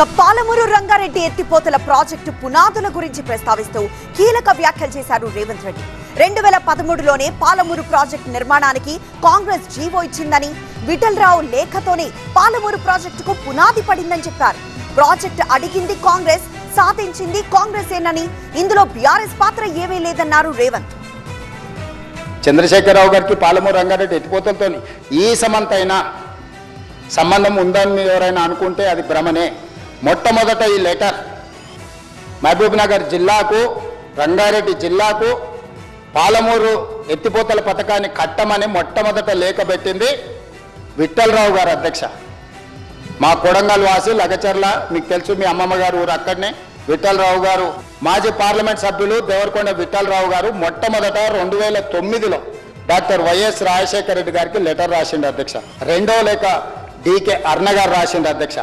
ఇక పాలమూరు రంగారెడ్డి ఎత్తిపోతల ప్రాజెక్టు పునాదుల గురించి ప్రస్తావిస్తూ కీలక వ్యాఖ్యలు చేశారు రేవంత్ రెడ్డి. రెండు వేల పదమూడులోనే పాలమూరు ప్రాజెక్టు నిర్మాణానికి కాంగ్రెస్ జీవో ఇచ్చిందని విఠలరావు లేఖతోనే పాలమూరు ప్రాజెక్టుకు పునాది పడిందని చెప్పారు. ప్రాజెక్టు అడిగింది కాంగ్రెస్ సాధించింది కాంగ్రెసేనని ఇందులో బీఆర్ఎస్ పాత్ర ఏమీ లేదన్నారు రేవంత్. చంద్రశేఖరరావు గారికి పాలమూరు రంగారెడ్డి ఎత్తిపోతలతో ఈ సమంతైనా సంబంధం ఉందని ఎవరైనా అనుకుంటే అది భ్రమనే. మొట్టమొదట ఈ లెటర్. మహబూబ్ నగర్ జిల్లాకు రంగారెడ్డి జిల్లాకు పాలమూరు ఎత్తిపోతల పథకాన్ని కట్టమని మొట్టమొదట లేఖ పెట్టింది విఠలరావు గారు అధ్యక్ష. మా కొడంగల్ వాసి లగచర్ల మీకు తెలుసు మీ అమ్మమ్మ గారు ఊరు అక్కడనే విఠలరావు గారు. మాజీ పార్లమెంట్ సభ్యులు దేవరకొండ విఠలరావు గారు మొట్టమొదట రెండు వేల తొమ్మిదిలో డాక్టర్ వైఎస్ రాజశేఖర రెడ్డి గారికి లెటర్ రాసిండు అధ్యక్ష. రెండో లేఖ డికే అర్ణ గారు రాసిండు అధ్యక్ష.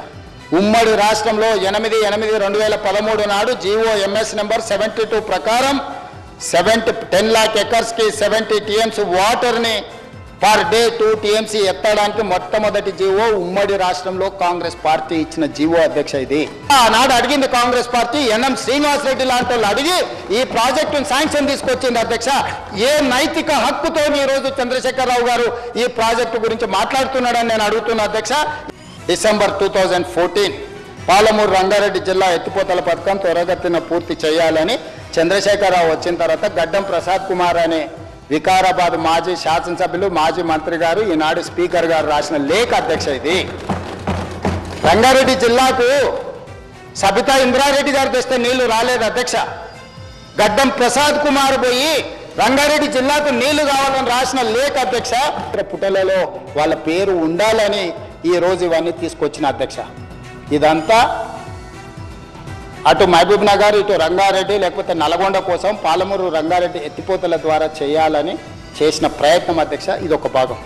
ఉమ్మడి రాష్ట్రంలో ఎనిమిది ఎనిమిది రెండు వేల పదమూడు నాడు GO MS number seventy two ప్రకారం సెవెంటీ టెన్ లాక్ ఎకర్స్కి సెవెంటీ టీఎంసీ వాటర్ని పర్ డే టూ టీఎంసీ ఎత్తడానికి మొట్టమొదటి జీవో ఉమ్మడి రాష్ట్రంలో కాంగ్రెస్ పార్టీ ఇచ్చిన జీవో అధ్యక్ష ఇది. ఆనాడు అడిగింది కాంగ్రెస్ పార్టీ ఎన్ఎం శ్రీనివాస్ రెడ్డి లాంటి వాళ్ళు అడిగి ఈ ప్రాజెక్టును శాంక్షన్ తీసుకొచ్చింది అధ్యక్ష. ఏ నైతిక హక్కుతో ఈ రోజు చంద్రశేఖరరావు గారు ఈ ప్రాజెక్టు గురించి మాట్లాడుతున్నాడని నేను అడుగుతున్నా అధ్యక్ష. December two thousand fourteen Palamuru Rangareddy జిల్లా ఎత్తిపోతల పథకం త్వరగతిన పూర్తి చేయాలని చంద్రశేఖరరావు వచ్చిన తర్వాత గడ్డం ప్రసాద్ కుమార్ అనే వికారాబాద్ మాజీ శాసనసభ్యులు మాజీ మంత్రి గారు ఈనాడు స్పీకర్ గారు రాసిన లేఖ అధ్యక్ష ఇది. రంగారెడ్డి జిల్లాకు సబితా ఇంద్రారెడ్డి గారు తెస్తే నీళ్ళు రాలేదు అధ్యక్ష. గడ్డం ప్రసాద్ కుమార్ పోయి రంగారెడ్డి జిల్లాకు నీళ్ళు కావాలని రాసిన లేఖ అధ్యక్ష. పుటలలో వాళ్ళ పేరు ఉండాలని ఈ రోజు ఇవన్నీ తీసుకొచ్చిన అధ్యక్ష. ఇదంతా అటు మహబూబ్ నగర్ ఇటు రంగారెడ్డి లేకపోతే నల్గొండ కోసం పాలమూరు రంగారెడ్డి ఎత్తిపోతల ద్వారా చేయాలని చేసిన ప్రయత్నం అధ్యక్ష. ఇది ఒక భాగం.